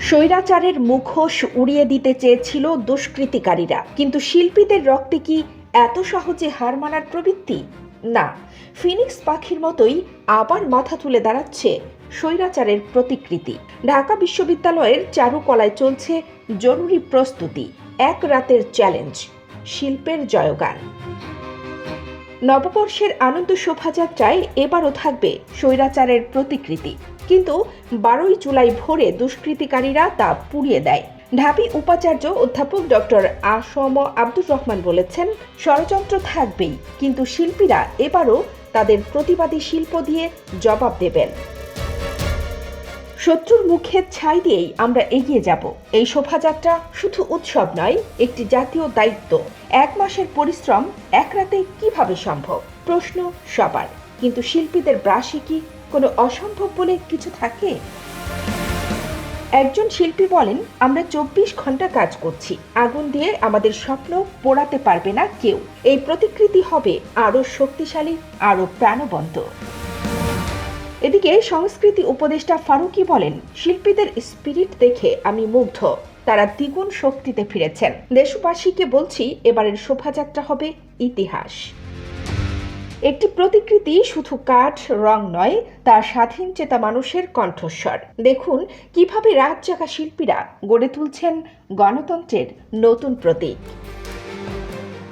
স্বৈরাচারের মুখোশ উড়িয়ে দিতে চেয়েছিল দুষ্কৃতিকারীরা। কিন্তু শিল্পীদের রক্তে কি এত সহজে হার মানার প্রবৃত্তি? না, ফিনিক্স পাখির মতোই আবার মাথা তুলে দাঁড়াচ্ছে স্বৈরাচারের প্রতিকৃতি। ঢাকা বিশ্ববিদ্যালয়ের চারুকলায় চলছে জরুরি প্রস্তুতি, এক রাতের চ্যালেঞ্জ, শিল্পের জয়গান। নববর্ষের আনন্দ শোভাযাত্রায় এবারও থাকবে স্বৈরাচারের প্রতিকৃতি। কিন্তু বারোই জুলাই ভোরে দুষ্কৃতিকারীরা তা পুড়িয়ে দেয়। ঢাবি উপাচার্য অধ্যাপক ডক্টর আসম আব্দুর রহমান বলেছেন, ষড়যন্ত্র থাকবেই, কিন্তু শিল্পীরা এবারও তাদের প্রতিবাদী শিল্প দিয়ে জবাব দেবেন। শত্রুর মুখে ছাই দিয়েই আমরা এগিয়ে যাব। এই শোভাযাত্রা শুধু উৎসব নয়, একটি জাতীয় দায়িত্ব। এক মাসের পরিশ্রম এক রাতে কীভাবে সম্ভব? প্রশ্ন সবার। কিন্তু শিল্পীদের ব্রাশে কি কোনো অসম্ভব বলে কিছু থাকে? একজন শিল্পী বলেন, আমরা চব্বিশ ঘণ্টা কাজ করছি। আগুন দিয়ে আমাদের স্বপ্ন পোড়াতে পারবে না কেউ। এই প্রতিকৃতি হবে আরও শক্তিশালী, আরও প্রাণবন্ত। এদিকে সংস্কৃতি উপদেষ্টা ফারুকি বলেন, শিল্পীদের স্পিরিট দেখে আমি মুগ্ধ। তারা দ্বিগুণ শক্তিতে ফিরেছেন। দেশবাসীকে বলছি, এবারের শোভাযাত্রা হবে ইতিহাস। একটি প্রতিকৃতি শুধু কাঠ, রং নয়, তা স্বাধীন চেতা মানুষের কণ্ঠস্বর। দেখুন, কীভাবে রাত জাগা শিল্পীরা গড়ে তুলছেন গণতন্ত্রের নতুন প্রতীক।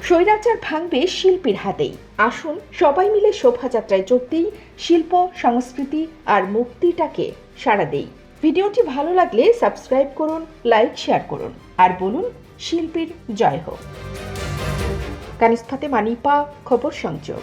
স্বৈরাচার ভাঙবে শিল্পীর হাতেই। আসুন সবাই মিলে শোভাযাত্রায় যোগ দিই, শিল্প, সংস্কৃতি আর মুক্তিটাকে সাড়া দেই। ভিডিওটি ভালো লাগলে সাবস্ক্রাইব করুন, লাইক, শেয়ার করুন আর বলুন, শিল্পীর জয় হোক। কানিস্থাতে মানিপা, খবর সংযোগ।